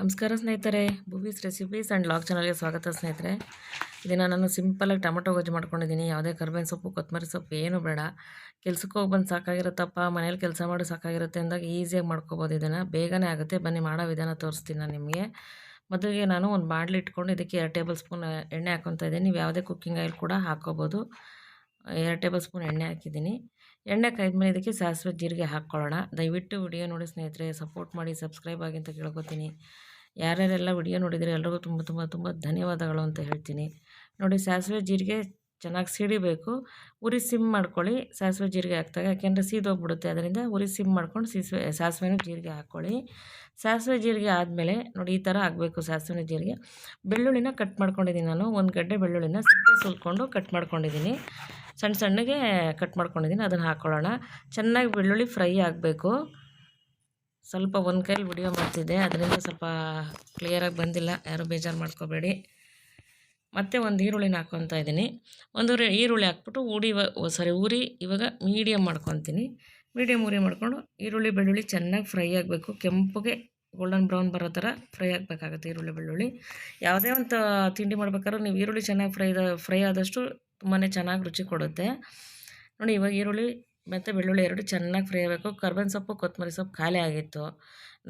ನಮಸ್ಕಾರ ಸ್ನೇಹಿತರೆ ಭೂವೀಸ್ recipes and log ಚಾನಲ್ಗೆ ಸ್ವಾಗತ ಸ್ನೇಹಿತರೆ. ಇದನ್ನು ನಾನು ಸಿಂಪಲಾಗಿ ಟೊಮಟೊ ಗೊಜ್ಜು ಮಾಡ್ಕೊಂಡಿದ್ದೀನಿ. ಯಾವುದೇ ಕರ್ಬೇವಿನ ಸೊಪ್ಪು, ಕೊತ್ತಂಬರಿ ಸೊಪ್ಪು ಏನು ಬೇಡ. ಕೆಲಸಕ್ಕೆ ಹೋಗಿ ಬಂದು ಸಾಕಾಗಿರುತ್ತಪ್ಪ ಮನೇಲಿ ಕೆಲಸ ಮಾಡಿ ಸಾಕಾಗಿರುತ್ತೆ ಅಂದಾಗ ಈಸಿಯಾಗಿ ಮಾಡ್ಕೋಬೋದು ಇದನ್ನು. ಬೇಗನೆ ಆಗುತ್ತೆ. ಬನ್ನಿ, ಮಾಡೋ ವಿಧಾನ ತೋರಿಸ್ತೀನಿ ನಾನು ನಿಮಗೆ. ಮೊದಲಿಗೆ ನಾನು ಒಂದು ಬಾಣಲಿ ಇಟ್ಕೊಂಡು ಇದಕ್ಕೆ ಎರಡು ಟೇಬಲ್ ಸ್ಪೂನ್ ಎಣ್ಣೆ ಹಾಕೊತಾ ಇದ್ದೀನಿ. ನೀವು ಯಾವುದೇ ಕುಕ್ಕಿಂಗ್ ಆಯಿಲ್ ಕೂಡ ಹಾಕ್ಕೋಬೋದು. ಎರಡು ಟೇಬಲ್ ಸ್ಪೂನ್ ಎಣ್ಣೆ ಹಾಕಿದ್ದೀನಿ. ಎಣ್ಣೆ ಕಾಯ್ದ್ಮೇಲೆ ಇದಕ್ಕೆ ಸಾಸಿವೆ ಜೀರಿಗೆ ಹಾಕ್ಕೊಳ್ಳೋಣ. ದಯವಿಟ್ಟು ವಿಡಿಯೋ ನೋಡಿ ಸ್ನೇಹಿತರೆ, ಸಪೋರ್ಟ್ ಮಾಡಿ, ಸಬ್ಸ್ಕ್ರೈಬ್ ಆಗಿ ಅಂತ ಕೇಳ್ಕೊತೀನಿ. ಯಾರ್ಯಾರೆಲ್ಲ ವಿಡಿಯೋ ನೋಡಿದರೆ ಎಲ್ರಿಗೂ ತುಂಬ ತುಂಬ ತುಂಬ ಧನ್ಯವಾದಗಳು ಅಂತ ಹೇಳ್ತೀನಿ. ನೋಡಿ, ಸಾಸಿವೆ ಜೀರಿಗೆ ಚೆನ್ನಾಗಿ ಸಿಡಿಬೇಕು. ಉರಿ ಸಿಮ್ ಮಾಡ್ಕೊಳ್ಳಿ. ಸಾಸಿವೆ ಜೀರಿಗೆ ಹಾಕ್ದಾಗ ಯಾಕೆಂದರೆ ಸೀದೋಗ್ಬಿಡುತ್ತೆ. ಅದರಿಂದ ಉರಿ ಸಿಮ್ ಮಾಡ್ಕೊಂಡು ಸಾಸಿವೆ, ಸಾಸಿವೆನೂ ಜೀರಿಗೆ ಹಾಕ್ಕೊಳ್ಳಿ. ಸಾಸಿವೆ ಜೀರಿಗೆ ಆದಮೇಲೆ ನೋಡಿ, ಈ ಥರ ಆಗಬೇಕು ಸಾಸಿವೆ ಜೀರಿಗೆ. ಬೆಳ್ಳುಳ್ಳಿನ ಕಟ್ ಮಾಡ್ಕೊಂಡಿದ್ದೀನಿ ನಾನು. ಒಂದು ಗಡ್ಡೆ ಬೆಳ್ಳುಳ್ಳಿನ ಸಿಪ್ಪೆ ಸುಲ್ಕೊಂಡು ಕಟ್ ಮಾಡ್ಕೊಂಡಿದ್ದೀನಿ. ಸಣ್ಣ ಸಣ್ಣಗೆ ಕಟ್ ಮಾಡ್ಕೊಂಡಿದ್ದೀನಿ, ಅದನ್ನು ಹಾಕ್ಕೊಳ್ಳೋಣ ಚೆನ್ನಾಗಿ ಬೆಳ್ಳುಳ್ಳಿ ಫ್ರೈ ಆಗಬೇಕು. ಸ್ವಲ್ಪ ಒಂದು ಕೈಲಿ ವಿಡಿಯೋ ಮಾಡ್ತಿದ್ದೆ, ಅದರಿಂದ ಸ್ವಲ್ಪ ಕ್ಲಿಯರಾಗಿ ಬಂದಿಲ್ಲ. ಯಾರು ಬೇಜಾರು ಮಾಡ್ಕೋಬೇಡಿ. ಮತ್ತು ಒಂದು ಈರುಳ್ಳಿನ ಹಾಕ್ಕೊತಾ ಇದ್ದೀನಿ. ಒಂದು ಈರುಳ್ಳಿ ಹಾಕ್ಬಿಟ್ಟು ಉಡಿ ಸಾರಿ ಉರಿ ಇವಾಗ ಮೀಡಿಯಮ್ ಮಾಡ್ಕೊತೀನಿ. ಮೀಡಿಯಮ್ ಉರಿ ಮಾಡಿಕೊಂಡು ಈರುಳ್ಳಿ, ಬೆಳ್ಳುಳ್ಳಿ ಚೆನ್ನಾಗಿ ಫ್ರೈ ಆಗಬೇಕು. ಕೆಂಪಗೆ ಗೋಲ್ಡನ್ ಬ್ರೌನ್ ಬರೋ ಥರ ಫ್ರೈ ಆಗಬೇಕಾಗುತ್ತೆ ಈರುಳ್ಳಿ, ಬೆಳ್ಳುಳ್ಳಿ. ಯಾವುದೇ ಒಂದು ತಿಂಡಿ ಮಾಡ್ಬೇಕಾದ್ರೂ ನೀವು ಈರುಳ್ಳಿ ಚೆನ್ನಾಗಿ ಫ್ರೈ ಫ್ರೈ ಆದಷ್ಟು ತುಂಬಾ ಚೆನ್ನಾಗಿ ರುಚಿ ಕೊಡುತ್ತೆ. ನೋಡಿ ಇವಾಗ ಈರುಳ್ಳಿ ಮತ್ತು ಬೆಳ್ಳುಳ್ಳಿ ಎರಡು ಚೆನ್ನಾಗಿ ಫ್ರೈ ಆಗಬೇಕು. ಕರ್ಬೇವಿನ ಸೊಪ್ಪು, ಕೊತ್ತಂಬರಿ ಸೊಪ್ಪು ಖಾಲಿ ಆಗಿತ್ತು.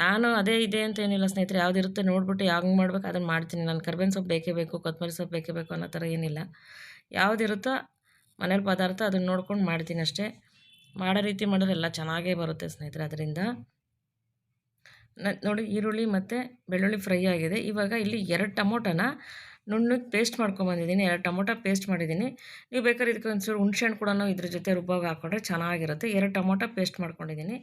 ನಾನು ಅದೇ ಇದೆ ಅಂತ ಏನಿಲ್ಲ ಸ್ನೇಹಿತರೆ. ಯಾವುದಿರುತ್ತೆ ನೋಡ್ಬಿಟ್ಟು ಹಾಗೆ ಮಾಡ್ಬೇಕು ಅದನ್ನು ಮಾಡ್ತೀನಿ. ನಾನು ಕರ್ಬೇವಿನ ಸೊಪ್ಪು ಬೇಕೇ ಬೇಕು, ಕೊತ್ತಂಬರಿ ಸೊಪ್ಪು ಬೇಕೇ ಬೇಕು ಅನ್ನೋ ಥರ ಏನಿಲ್ಲ. ಯಾವುದಿರುತ್ತೋ ಮನೇಲಿ ಪದಾರ್ಥ ಅದನ್ನು ನೋಡ್ಕೊಂಡು ಮಾಡ್ತೀನಿ ಅಷ್ಟೇ. ಮಾಡೋ ರೀತಿ ಮಾಡಿದ್ರೆ ಎಲ್ಲ ಚೆನ್ನಾಗೇ ಬರುತ್ತೆ ಸ್ನೇಹಿತರೆ ಅದರಿಂದ. ನೋಡಿ ಈರುಳ್ಳಿ ಮತ್ತು ಬೆಳ್ಳುಳ್ಳಿ ಫ್ರೈ ಆಗಿದೆ. ಇವಾಗ ಇಲ್ಲಿ ಎರಡು ಟಮೋಟನ ನುಣ್ಣಗೆ ಪೇಸ್ಟ್ ಮಾಡ್ಕೊಂಬಂದಿದ್ದೀನಿ ಎರಡು ಟೊಮೊಟೊ ಪೇಸ್ಟ್ ಮಾಡಿದ್ದೀನಿ. ನೀವು ಬೇಕಾದ್ರೆ ಇದಕ್ಕೆ ಒಂಚೂರು ಹುಣ್ಸೆಹಣ್ಣು ಕೂಡ ಇದ್ರ ಜೊತೆ ರುಬ್ಬಾಗ ಹಾಕ್ಕೊಂಡ್ರೆ ಚೆನ್ನಾಗಿರುತ್ತೆ. ಎರಡು ಟೊಮೊಟೊ ಪೇಸ್ಟ್ ಮಾಡ್ಕೊಂಡಿದ್ದೀನಿ.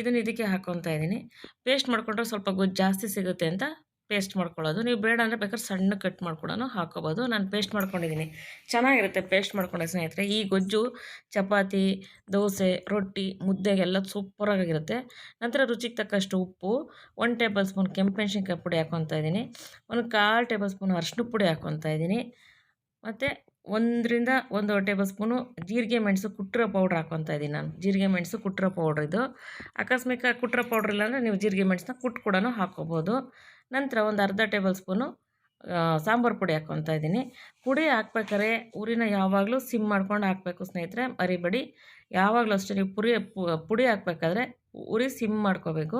ಇದನ್ನು ಇದಕ್ಕೆ ಹಾಕ್ಕೊತಾ ಇದ್ದೀನಿ. ಪೇಸ್ಟ್ ಮಾಡಿಕೊಂಡ್ರೆ ಸ್ವಲ್ಪ ಗೊಜ್ಜು ಜಾಸ್ತಿ ಸಿಗುತ್ತೆ ಅಂತ ಪೇಸ್ಟ್ ಮಾಡ್ಕೊಳ್ಳೋದು. ನೀವು ಬೇಡ ಅಂದರೆ ಬೇಕಾದ್ರೆ ಸಣ್ಣ ಕಟ್ ಮಾಡ್ಕೊಡೋನು ಹಾಕೋಬೋದು. ನಾನು ಪೇಸ್ಟ್ ಮಾಡ್ಕೊಂಡಿದ್ದೀನಿ ಚೆನ್ನಾಗಿರುತ್ತೆ ಪೇಸ್ಟ್ ಮಾಡ್ಕೊಂಡೆ ಸ್ನೇಹಿತರೆ. ಈ ಗೊಜ್ಜು, ಚಪಾತಿ, ದೋಸೆ, ರೊಟ್ಟಿ, ಮುದ್ದೆಗೆಲ್ಲ ಸೂಪರಾಗಿರುತ್ತೆ. ನಂತರ ರುಚಿಗೆ ತಕ್ಕಷ್ಟು ಉಪ್ಪು ಒನ್ ಟೇಬಲ್ ಸ್ಪೂನ್ ಕೆಂಪೆಣ್ಸಿನ್ಕಾಯಿ ಪುಡಿ ಹಾಕ್ಕೊತಾ ಇದ್ದೀನಿ ಒಂದು ಕಾಲು ಟೇಬಲ್ ಸ್ಪೂನ್ ಅರಿಶಿನ ಪುಡಿ ಹಾಕ್ಕೊತಾ ಇದ್ದೀನಿ ಮತ್ತು ಒಂದರಿಂದ ಒಂದು ಟೇಬಲ್ ಸ್ಪೂನು ಜೀರಿಗೆ ಮೆಣಸು ಕುಟ್ಟಿರೋ ಪೌಡ್ರ್ ಹಾಕೊತ ಇದ್ದೀನಿ ನಾನು. ಜೀರಿಗೆ ಮೆಣಸು ಕುಟ್ಟಿರೋ ಪೌಡ್ರ್ ಇದು. ಆಕಸ್ಮಿಕ ಕುಟ್ಟಿರೋ ಪೌಡ್ರ್ ಇಲ್ಲಾಂದರೆ ನೀವು ಜೀರಿಗೆ ಮೆಣಸನ್ನ ಕುಟ್ಟು ಕೂಡ ಹಾಕ್ಕೋಬೋದು. ನಂತರ ಒಂದು ಅರ್ಧ ಟೇಬಲ್ ಸ್ಪೂನು ಸಾಂಬಾರು ಪುಡಿ ಹಾಕ್ಕೊತಾ ಇದ್ದೀನಿ. ಪುಡಿ ಹಾಕ್ಬೇಕಾದ್ರೆ ಉರಿನ ಯಾವಾಗಲೂ ಸಿಮ್ ಮಾಡ್ಕೊಂಡು ಹಾಕಬೇಕು ಸ್ನೇಹಿತರೆ, ಮರಿಬೇಡಿ. ಯಾವಾಗಲೂ ಅಷ್ಟೇ ನೀವು ಪುರಿ ಪುಡಿ ಹಾಕ್ಬೇಕಾದ್ರೆ ಉರಿ ಸಿಮ್ ಮಾಡ್ಕೋಬೇಕು.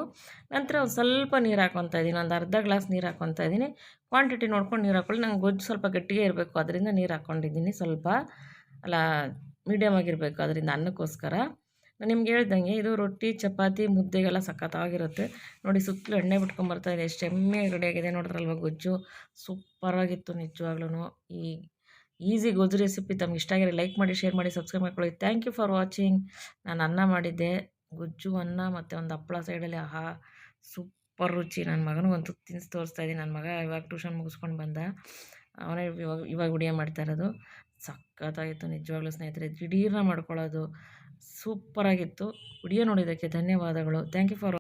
ನಂತರ ಒಂದು ಸ್ವಲ್ಪ ನೀರು ಹಾಕ್ಕೊತಾ ಇದ್ದೀನಿ, ಒಂದು ಅರ್ಧ ಗ್ಲಾಸ್ ನೀರು ಹಾಕ್ಕೊತಾ ಇದ್ದೀನಿ. ಕ್ವಾಂಟಿಟಿ ನೋಡ್ಕೊಂಡು ನೀರು ಹಾಕೊಳ್ಳಿ. ನಂಗೆ ಗೊಜ್ಜು ಸ್ವಲ್ಪ ಗಟ್ಟಿಗೆ ಇರಬೇಕು, ಅದರಿಂದ ನೀರು ಹಾಕ್ಕೊಂಡಿದ್ದೀನಿ ಸ್ವಲ್ಪ. ಅಲ್ಲ ಮೀಡಿಯಮ್ ಆಗಿರಬೇಕು, ಅದರಿಂದ ಅನ್ನಕ್ಕೋಸ್ಕರ. ನಾನು ನಿಮ್ಗೆ ಹೇಳ್ದಂಗೆ ಇದು ರೊಟ್ಟಿ, ಚಪಾತಿ, ಮುದ್ದೆಗೆಲ್ಲ ಸಖತ್ತಾಗಿರುತ್ತೆ. ನೋಡಿ ಸುತ್ತಲೂ ಎಣ್ಣೆ ಬಿಟ್ಕೊಂಬರ್ತಾ ಇದೆ. ಎಷ್ಟು ಎಮ್ಮೆ ರೆಡಿಯಾಗಿದೆ ನೋಡಿದ್ರಲ್ವ ಗೊಜ್ಜು? ಸೂಪರಾಗಿತ್ತು ನಿಜವಾಗ್ಲೂ ಈ ಈಸಿ ಗೊಜ್ಜು ರೆಸಿಪಿ ತಮ್ಗೆ ಇಷ್ಟ ಆಗಿರೋ ಲೈಕ್ ಮಾಡಿ, ಶೇರ್ ಮಾಡಿ, ಸಬ್ಸ್ಕ್ರೈಬ್ ಮಾಡ್ಕೊಳ್ಳಿ. ಥ್ಯಾಂಕ್ ಯು ಫಾರ್ ವಾಚಿಂಗ್ ನಾನು ಅನ್ನ ಮಾಡಿದ್ದೆ. ಗೊಜ್ಜು, ಅನ್ನ ಮತ್ತು ಒಂದು ಹಪ್ಪಳ ಸೈಡಲ್ಲಿ ಆಹಾ, ಸೂಪರ್ ರುಚಿ. ನನ್ನ ಮಗನಿಗಂತೂ ತಿನ್ಸ್ ತೋರಿಸ್ತಾ ಇದ್ದೀನಿ ನನ್ನ ಮಗ ಇವಾಗ ಟ್ಯೂಷನ್ ಮುಗಿಸ್ಕೊಂಡು ಬಂದ. ಅವನೇ ಇವಾಗ ಇವಾಗ ವಿಡಿಯೋ ಮಾಡ್ತಾ ಇರೋದು. ಸಖತ್ತಾಗಿತ್ತು ನಿಜವಾಗ್ಲೂ ಸ್ನೇಹಿತರೆ. ದಿಢೀರ್ನ ಮಾಡ್ಕೊಳ್ಳೋದು. ಸೂಪರಾಗಿತ್ತು. ವಿಡಿಯೋ ನೋಡಿದ್ದಕ್ಕೆ ಧನ್ಯವಾದಗಳು. Thank you for